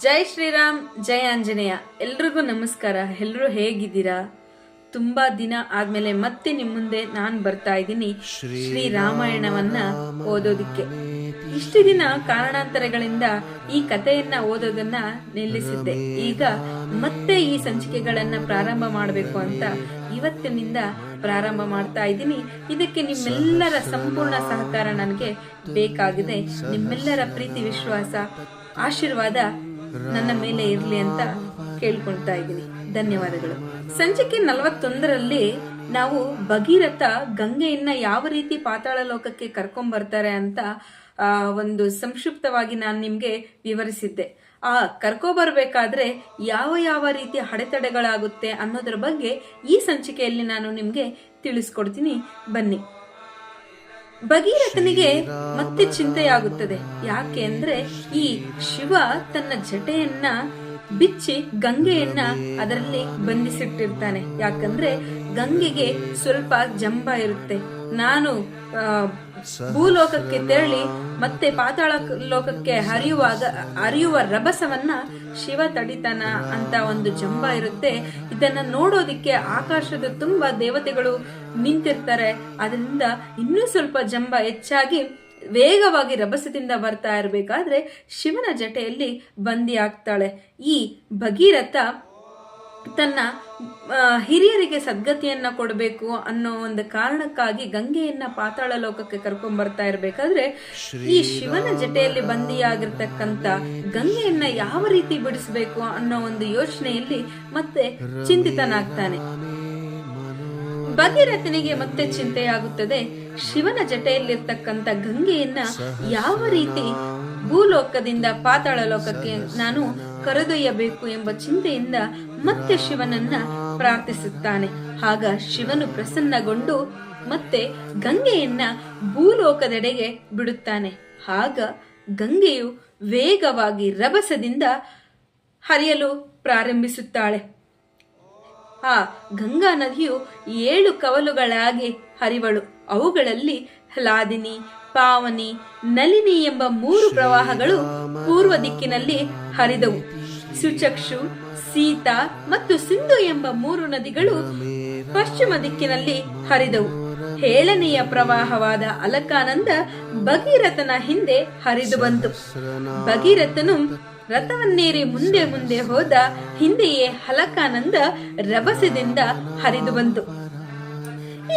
ಜೈ ಶ್ರೀರಾಮ್, ಜೈ ಆಂಜನೇಯ. ಎಲ್ರಿಗೂ ನಮಸ್ಕಾರ. ಎಲ್ಲರೂ ಹೇಗಿದ್ದೀರಾ? ತುಂಬಾ ದಿನ ಆದ್ಮೇಲೆ ಮತ್ತೆ ನಿಮ್ ಮುಂದೆ ನಾನ್ ಬರ್ತಾ ಇದ್ದೀನಿ ಶ್ರೀ ರಾಮಾಯಣವನ್ನ ಓದೋದಿಕ್ಕೆ. ಇಷ್ಟು ದಿನ ಕಾರಣಾಂತರಗಳಿಂದ ಈ ಕಥೆಯನ್ನ ಓದೋದನ್ನ ನಿಲ್ಲಿಸಿದ್ದೆ. ಈಗ ಮತ್ತೆ ಈ ಸಂಚಿಕೆಗಳನ್ನ ಪ್ರಾರಂಭ ಮಾಡಬೇಕು ಅಂತ ಇವತ್ತಿನಿಂದ ಪ್ರಾರಂಭ ಮಾಡ್ತಾ ಇದ್ದೀನಿ. ಇದಕ್ಕೆ ನಿಮ್ಮೆಲ್ಲರ ಸಂಪೂರ್ಣ ಸಹಕಾರ ನನಗೆ ಬೇಕಾಗಿದೆ. ನಿಮ್ಮೆಲ್ಲರ ಪ್ರೀತಿ, ವಿಶ್ವಾಸ, ಆಶೀರ್ವಾದ ನನ್ನ ಮೇಲೆ ಇರ್ಲಿ ಅಂತ ಕೇಳ್ಕೊಳ್ತಾ ಇದ್ದೀನಿ. ಧನ್ಯವಾದಗಳು. ಸಂಚಿಕೆ ನಲವತ್ತೊಂದರಲ್ಲಿ ನಾವು ಭಗೀರಥ ಗಂಗೆಯನ್ನ ಯಾವ ರೀತಿ ಪಾತಾಳ ಲೋಕಕ್ಕೆ ಕರ್ಕೊಂಡ್ ಬರ್ತಾರೆ ಅಂತ ಒಂದು ಸಂಕ್ಷಿಪ್ತವಾಗಿ ನಾನು ನಿಮ್ಗೆ ವಿವರಿಸಿದ್ದೆ. ಆ, ಕರ್ಕೊ ಬರ್ಬೇಕಾದ್ರೆ ಯಾವ ಯಾವ ರೀತಿ ಅಡೆತಡೆಗಳಾಗುತ್ತೆ ಅನ್ನೋದ್ರ ಬಗ್ಗೆ ಈ ಸಂಚಿಕೆಯಲ್ಲಿ ನಾನು ನಿಮ್ಗೆ ತಿಳಿಸ್ಕೊಡ್ತೀನಿ. ಬನ್ನಿ. ಭಗೀರಥನಿಗೆ ಮತ್ತೆ ಚಿಂತೆಯಾಗುತ್ತದೆ. ಯಾಕೆ ಅಂದ್ರೆ ಈ ಶಿವ ತನ್ನ ಜಟೆಯನ್ನ ಬಿಚ್ಚಿ ಗಂಗೆಯನ್ನ ಅದರಲ್ಲಿ ಬಂಧಿಸಿಟ್ಟಿರ್ತಾನೆ. ಯಾಕಂದ್ರೆ ಗಂಗೆಗೆ ಸ್ವಲ್ಪ ಜಂಬ ಇರುತ್ತೆ. ನಾನು ಭೂಲೋಕಕ್ಕೆ ತೆರಳಿ ಮತ್ತೆ ಪಾತಾಳ ಲೋಕಕ್ಕೆ ಹರಿಯುವಾಗ, ಹರಿಯುವ ರಭಸವನ್ನ ಶಿವ ತಡಿತನ ಅಂತ ಒಂದು ಜಂಬ ಇರುತ್ತೆ. ಇದನ್ನ ನೋಡೋದಿಕ್ಕೆ ಆಕಾಶದ ತುಂಬಾ ದೇವತೆಗಳು ನಿಂತಿರ್ತಾರೆ. ಅದರಿಂದ ಇನ್ನೂ ಸ್ವಲ್ಪ ಜಂಬ ಹೆಚ್ಚಾಗಿ ವೇಗವಾಗಿ ರಭಸದಿಂದ ಬರ್ತಾ ಇರಬೇಕಾದ್ರೆ ಶಿವನ ಜಟೆಯಲ್ಲಿ ಬಂದಿ ಆಗ್ತಾಳೆ ಈ ಭಗೀರಥ ತನ್ನ ಹಿರಿಯರಿಗೆ ಸದ್ಗತಿಯನ್ನ ಕೊಡಬೇಕು ಅನ್ನೋ ಒಂದು ಕಾರಣಕ್ಕಾಗಿ ಗಂಗೆಯನ್ನ ಪಾತಾಳ ಲೋಕಕ್ಕೆ ಕರ್ಕೊಂಡ್ ಬರ್ತಾ ಇರ್ಬೇಕಾದ್ರೆ ಈ ಶಿವನ ಜಟೆಯಲ್ಲಿ ಬಂದಿಯಾಗಿರ್ತಕ್ಕಂತ ಗಂಗೆಯನ್ನ ಯಾವ ರೀತಿ ಬಿಡಿಸ್ಬೇಕು ಅನ್ನೋ ಒಂದು ಯೋಚನೆಯಲ್ಲಿ ಮತ್ತೆ ಚಿಂತಿತನಾಗ್ತಾನೆ. ಭಗೀರಥನಿಗೆ ಮತ್ತೆ ಚಿಂತೆಯಾಗುತ್ತದೆ. ಶಿವನ ಜಟೆಯಲ್ಲಿರ್ತಕ್ಕಂಥ ಗಂಗೆಯನ್ನ ಯಾವ ರೀತಿ ಭೂಲೋಕದಿಂದ ಪಾತಾಳ ಲೋಕಕ್ಕೆ ನಾನು ಕರೆದೊಯ್ಯಬೇಕು ಎಂಬ ಚಿಂತೆಯಿಂದ ಮತ್ತೆ ಶಿವನನ್ನ ಪ್ರಾರ್ಥಿಸುತ್ತಾನೆ. ಆಗ ಶಿವನು ಪ್ರಸನ್ನಗೊಂಡು ಮತ್ತೆ ಗಂಗೆಯನ್ನ ಭೂಲೋಕದೆಡೆಗೆ ಬಿಡುತ್ತಾನೆ. ಆಗ ಗಂಗೆಯು ವೇಗವಾಗಿ ರಭಸದಿಂದ ಹರಿಯಲು ಪ್ರಾರಂಭಿಸುತ್ತಾಳೆ. ಆ ಗಂಗಾ ನದಿಯು ಏಳು ಕವಲುಗಳಾಗಿ ಹರಿವಳು. ಅವುಗಳಲ್ಲಿ ಹ್ಲಾದಿನಿ ಪಾವನಿ, ನಲಿನಿ ಎಂಬ ಮೂರು ಪ್ರವಾಹಗಳು ಪೂರ್ವ ದಿಕ್ಕಿನಲ್ಲಿ ಹರಿದವು. ಸುಚಕ್ಷು, ಸೀತಾ ಮತ್ತು ಸಿಂಧು ಎಂಬ ಮೂರು ನದಿಗಳು ಪಶ್ಚಿಮ ದಿಕ್ಕಿನಲ್ಲಿ ಹರಿದವು. ಏಳನೆಯ ಪ್ರವಾಹವಾದ ಅಲಕಾನಂದ ಭಗೀರಥನ ಹಿಂದೆ ಹರಿದು ಬಂತು. ಭಗೀರಥನು ರಥವನ್ನೇರಿ ಮುಂದೆ ಮುಂದೆ ಹೋದ ಹಿಂದೆಯೇ ಅಲಕಾನಂದ ರಭಸದಿಂದ ಹರಿದು ಬಂತು.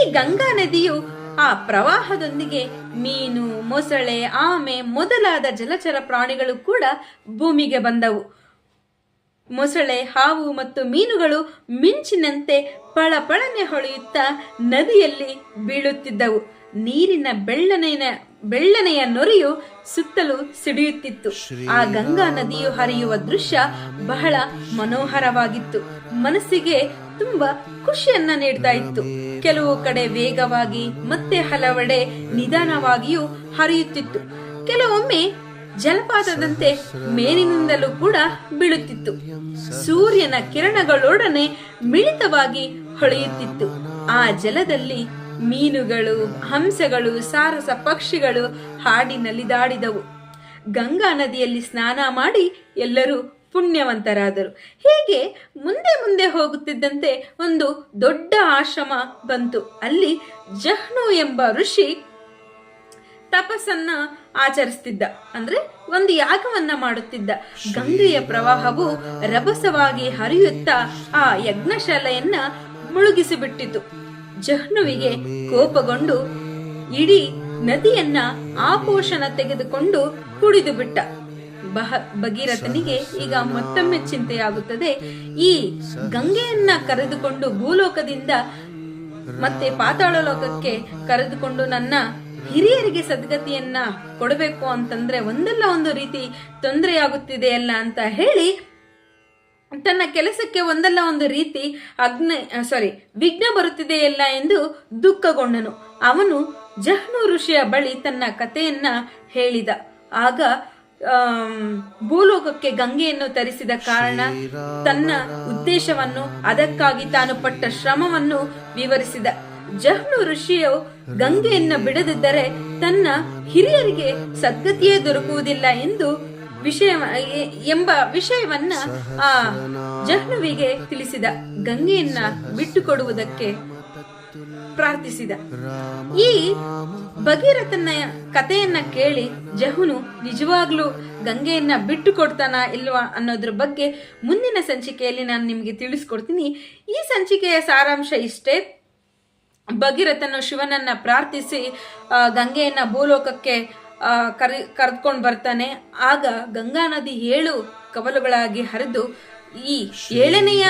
ಈ ಗಂಗಾ ನದಿಯು ಆ ಪ್ರವಾಹದೊಂದಿಗೆ ಮೀನು, ಮೊಸಳೆ, ಆಮೆ ಮೊದಲಾದ ಜಲಚರ ಪ್ರಾಣಿಗಳು ಕೂಡ ಭೂಮಿಗೆ ಬಂದವು. ಮೊಸಳೆ, ಹಾವು ಮತ್ತು ಮೀನುಗಳು ಮಿಂಚಿನಂತೆ ಪಳಪಳನೆ ಹೊಳೆಯುತ್ತಾ ನದಿಯಲ್ಲಿ ಬೀಳುತ್ತಿದ್ದವು. ನೀರಿನ ಬೆಳ್ಳನೆಯ ಬೆಳ್ಳನೆಯ ನೊರೆಯು ಸುತ್ತಲೂ ಸಿಡಿಯುತ್ತಿತ್ತು. ಆ ಗಂಗಾ ನದಿಯು ಹರಿಯುವ ದೃಶ್ಯ ಬಹಳ ಮನೋಹರವಾಗಿತ್ತು. ಮನಸ್ಸಿಗೆ ತುಂಬಾ ಖುಷಿಯನ್ನ ನೀಡ್ತಾ ಇತ್ತು. ಕೆಲವು ಕಡೆ ವೇಗವಾಗಿ ಮತ್ತೆ ಹಲವೆಡೆ ನಿಧಾನವಾಗಿಯೂ ಹರಿಯುತ್ತಿತ್ತು. ಕೆಲವೊಮ್ಮೆ ಜಲಪಾತದಂತೆ ಮೇಲಿನಿಂದಲೂ ಕೂಡ ಬೀಳುತ್ತಿತ್ತು. ಸೂರ್ಯನ ಕಿರಣಗಳೊಡನೆ ಮಿಳಿತವಾಗಿ ಹೊಳೆಯುತ್ತಿತ್ತು. ಆ ಜಲದಲ್ಲಿ ಮೀನುಗಳು, ಹಂಸಗಳು, ಸಾರಸ ಪಕ್ಷಿಗಳು ಹಾಡಿನಲ್ಲಿ ದಾಡಿದವು ಗಂಗಾ ನದಿಯಲ್ಲಿ ಸ್ನಾನ ಮಾಡಿ ಎಲ್ಲರೂ ಪುಣ್ಯವಂತರಾದರು. ಹೀಗೆ ಮುಂದೆ ಮುಂದೆ ಹೋಗುತ್ತಿದ್ದಂತೆ ಒಂದು ದೊಡ್ಡ ಆಶ್ರಮ ಬಂತು. ಅಲ್ಲಿ ಜಹ್ನು ಎಂಬ ಋಷಿ ತಪಸ್ಸನ್ನ ಆಚರಿಸ್ತಿದ್ದ. ಅಂದ್ರೆ ಒಂದು ಯಾಗವನ್ನ ಮಾಡುತ್ತಿದ್ದ. ಗಂಗೆಯ ಪ್ರವಾಹವು ರಭಸವಾಗಿ ಹರಿಯುತ್ತಾ ಆ ಯಜ್ಞಶಾಲೆಯನ್ನ ಮುಳುಗಿಸಿಬಿಟ್ಟಿತು. ಜಹ್ನುವಿಗೆ ಕೋಪಗೊಂಡು ಇಡೀ ನದಿಯನ್ನ ಆಪೋಷಣ ತೆಗೆದುಕೊಂಡು ಕುಡಿದು ಬಿಟ್ಟ ಬಹ, ಭಗೀರಥನಿಗೆ ಈಗ ಮತ್ತೊಮ್ಮೆ ಚಿಂತೆಯಾಗುತ್ತದೆ. ಈ ಗಂಗೆಯನ್ನ ಕರೆದುಕೊಂಡು ಭೂಲೋಕದಿಂದ ಮತ್ತೆ ಪಾತಾಳ ಲೋಕಕ್ಕೆ ಕರೆದುಕೊಂಡು ನನ್ನ ಹಿರಿಯರಿಗೆ ಸದ್ಗತಿಯನ್ನ ಕೊಡಬೇಕು ಅಂತಂದ್ರೆ ಒಂದಲ್ಲ ಒಂದು ರೀತಿ ತೊಂದರೆಯಾಗುತ್ತಿದೆಯಲ್ಲ ಅಂತ ಹೇಳಿ ತನ್ನ ಕೆಲಸಕ್ಕೆ ಒಂದಲ್ಲ ಒಂದು ರೀತಿ ಅಗ್ನ ಸಾರಿ ವಿಘ್ನ ಬರುತ್ತಿದೆಯಲ್ಲ ಎಂದು ದುಃಖಗೊಂಡನು. ಅವನು ಜಹ್ನು ಋಷಿಯ ಬಳಿ ತನ್ನ ಕಥೆಯನ್ನ ಹೇಳಿದ. ಆಗ ಭೂಲೋಕಕ್ಕೆ ಗಂಗೆಯನ್ನು ತರಿಸಿದ ಕಾರಣ ತನ್ನ ಉದ್ದೇಶವನ್ನು, ಅದಕ್ಕಾಗಿ ತಾನು ಪಟ್ಟ ಶ್ರಮವನ್ನು ವಿವರಿಸಿದ. ಜಹ್ನು ಋಷಿಯು ಗಂಗೆಯನ್ನ ಬಿಡದಿದ್ದರೆ ತನ್ನ ಹಿರಿಯರಿಗೆ ಸದ್ಗತಿಯೇ ದೊರಕುವುದಿಲ್ಲ ಎಂದು ವಿಷಯ ಎಂಬ ವಿಷಯವನ್ನ ಆ ಜಹ್ನುವಿಗೆ ತಿಳಿಸಿದ. ಗಂಗೆಯನ್ನ ಬಿಟ್ಟುಕೊಡುವುದಕ್ಕೆ ಪ್ರಾರ್ಥಿಸಿದ. ಈ ಭಗೀರಥನ ಕಥೆಯನ್ನ ಕೇಳಿ ಜಹುನು ನಿಜವಾಗ್ಲೂ ಗಂಗೆಯನ್ನ ಬಿಟ್ಟು ಕೊಡ್ತಾನ ಇಲ್ವಾ ಅನ್ನೋದ್ರ ಬಗ್ಗೆ ಮುಂದಿನ ಸಂಚಿಕೆಯಲ್ಲಿ ನಾನು ನಿಮಗೆ ತಿಳಿಸ್ಕೊಡ್ತೀನಿ. ಈ ಸಂಚಿಕೆಯ ಸಾರಾಂಶ ಇಷ್ಟೇ. ಭಗೀರಥನು ಶಿವನನ್ನ ಪ್ರಾರ್ಥಿಸಿ ಗಂಗೆಯನ್ನ ಭೂಲೋಕಕ್ಕೆ ಕರೆ, ಕರೆದುಕೊಂಡು ಬರ್ತಾನೆ. ಆಗ ಗಂಗಾ ನದಿ ಏಳು ಕವಲುಗಳಾಗಿ ಹರಿದು, ಈ ಏಳನೆಯ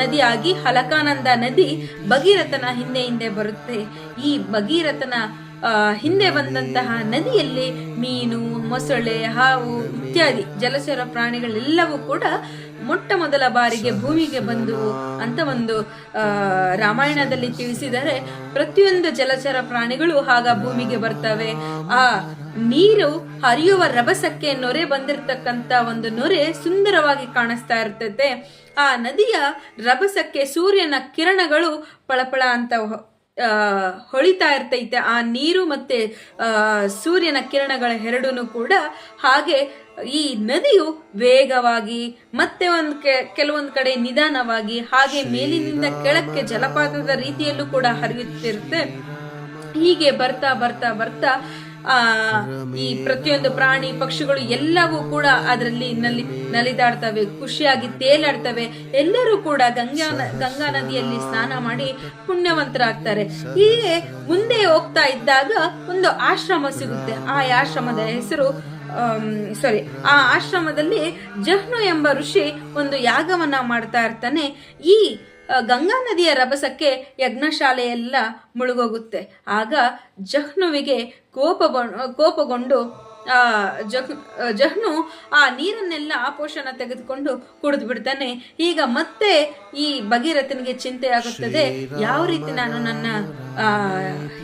ನದಿಯಾಗಿ ಹಲಕಾನಂದ ನದಿ ಭಗೀರಥನ ಹಿಂದೆ ಹಿಂದೆ ಬರುತ್ತೆ. ಈ ಭಗೀರಥನ ಹಿಂದೆ ಬಂದಂತಹ ನದಿಯಲ್ಲಿ ಮೀನು, ಮೊಸಳೆ, ಹಾವು ಇತ್ಯಾದಿ ಜಲಚರ ಪ್ರಾಣಿಗಳೆಲ್ಲವೂ ಕೂಡ ಮೊಟ್ಟ ಮೊದಲ ಬಾರಿಗೆ ಭೂಮಿಗೆ ಬಂದು ಅಂತ ಒಂದು ರಾಮಾಯಣದಲ್ಲಿ ತಿಳಿಸಿದರೆ ಪ್ರತಿಯೊಂದು ಜಲಚರ ಪ್ರಾಣಿಗಳು ಆಗ ಭೂಮಿಗೆ ಬರ್ತವೆ. ಆ ನೀರು ಹರಿಯುವ ರಭಸಕ್ಕೆ ನೊರೆ ಬಂದಿರತಕ್ಕಂತ ಒಂದು ನೊರೆ ಸುಂದರವಾಗಿ ಕಾಣಿಸ್ತಾ ಇರ್ತದೆ ಆ ನದಿಯ ರಭಸಕ್ಕೆ ಸೂರ್ಯನ ಕಿರಣಗಳು ಪಳಪಳ ಅಂತ ಹೊಳಿತಾ ಇರ್ತೈತೆ. ಆ ನೀರು ಮತ್ತೆ ಸೂರ್ಯನ ಕಿರಣಗಳ ಎರಡೂ ಕೂಡ ಹಾಗೆ ಈ ನದಿಯು ವೇಗವಾಗಿ ಮತ್ತೆ ಒಂದು ಕೆಲವೊಂದು ಕಡೆ ನಿಧಾನವಾಗಿ ಹಾಗೆ ಮೇಲಿನಿಂದ ಕೆಳಕ್ಕೆ ಜಲಪಾತದ ರೀತಿಯಲ್ಲೂ ಕೂಡ ಹರಿಯುತ್ತಿರುತ್ತೆ. ಹೀಗೆ ಬರ್ತಾ ಬರ್ತಾ ಬರ್ತಾ ಈ ಪ್ರತಿಯೊಂದು ಪ್ರಾಣಿ ಪಕ್ಷಿಗಳು ಎಲ್ಲವೂ ಕೂಡ ಅದರಲ್ಲಿ ನಲಿ ನಲಿದಾಡ್ತವೆ, ಖುಷಿಯಾಗಿ ತೇಲಾಡ್ತವೆ. ಎಲ್ಲರೂ ಕೂಡ ಗಂಗಾ ಗಂಗಾ ನದಿಯಲ್ಲಿ ಸ್ನಾನ ಮಾಡಿ ಪುಣ್ಯವಂತರಾಗ್ತಾರೆ. ಹೀಗೆ ಮುಂದೆ ಹೋಗ್ತಾ ಇದ್ದಾಗ ಒಂದು ಆಶ್ರಮ ಸಿಗುತ್ತೆ. ಆ ಆಶ್ರಮದ ಹೆಸರು ಸಾರಿ ಆ ಆಶ್ರಮದಲ್ಲಿ ಜಹ್ನು ಎಂಬ ಋಷಿ ಒಂದು ಯಾಗವನ್ನ ಮಾಡ್ತಾ ಇರ್ತಾನೆ. ಈ ಗಂಗಾ ನದಿಯ ರಭಸಕ್ಕೆ ಯಜ್ಞಶಾಲೆಯೆಲ್ಲ ಮುಳುಗೋಗುತ್ತೆ. ಆಗ ಜಹ್ನುವಿಗೆ ಕೋಪ ಕೋಪಗೊಂಡು, ಆ, ಜಹ್ ಜಹ್ನು ಆ ನೀರನ್ನೆಲ್ಲ ಆಪೋಷಣ ತೆಗೆದುಕೊಂಡು ಕುಡಿದು ಬಿಡ್ತಾನೆ ಈಗ ಮತ್ತೆ ಈ ಭಗೀರಥನಿಗೆ ಚಿಂತೆ ಆಗುತ್ತದೆ. ಯಾವ ರೀತಿ ನಾನು ನನ್ನ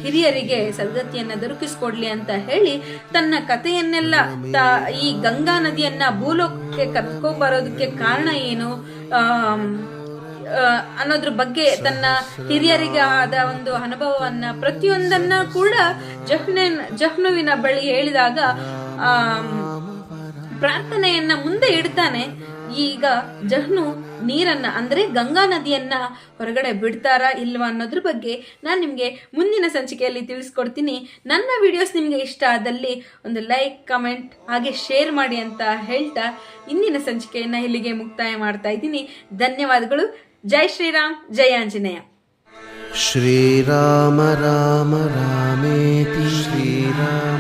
ಹಿರಿಯರಿಗೆ ಸದ್ಗತಿಯನ್ನ ದೊರಕಿಸ್ಕೊಡ್ಲಿ ಅಂತ ಹೇಳಿ ತನ್ನ ಕಥೆಯನ್ನೆಲ್ಲ ತ- ಈ ಗಂಗಾ ನದಿಯನ್ನ ಭೂಲೋಕಕ್ಕೆ ಕರ್ಕೊಂಡ್ ಬರೋದಕ್ಕೆ ಕಾರಣ ಏನು? ಅನ್ನೋದ್ರ ಬಗ್ಗೆ ತನ್ನ ಹಿರಿಯರಿಗೆ ಆದ ಒಂದು ಅನುಭವವನ್ನ ಪ್ರತಿಯೊಂದನ್ನ ಕೂಡ ಜಹ್ನ ಜಹ್ನುವಿನ ಬಳಿ ಹೇಳಿದಾಗ, ಆ, ಪ್ರಾರ್ಥನೆಯನ್ನ ಮುಂದೆ ಇಡ್ತಾನೆ. ಈಗ ಜಹ್ನು ನೀರನ್ನ, ಅಂದ್ರೆ ಗಂಗಾ ನದಿಯನ್ನ ಹೊರಗಡೆ ಬಿಡ್ತಾರಾ ಇಲ್ವಾ ಅನ್ನೋದ್ರ ಬಗ್ಗೆ ನಾನು ನಿಮಗೆ ಮುಂದಿನ ಸಂಚಿಕೆಯಲ್ಲಿ ತಿಳಿಸ್ಕೊಡ್ತೀನಿ. ನನ್ನ ವಿಡಿಯೋಸ್ ನಿಮಗೆ ಇಷ್ಟ ಆದಲ್ಲಿ ಒಂದು ಲೈಕ್ ಕಮೆಂಟ್ ಹಾಗೆ ಶೇರ್ ಮಾಡಿ ಅಂತ ಹೇಳ್ತಾ ಇಂದಿನ ಸಂಚಿಕೆಯನ್ನ ಇಲ್ಲಿಗೆ ಮುಕ್ತಾಯ ಮಾಡ್ತಾ ಇದ್ದೀನಿ. ಧನ್ಯವಾದಗಳು. जय श्री राम जय आंजने श्री राम राम रामेति। श्री राम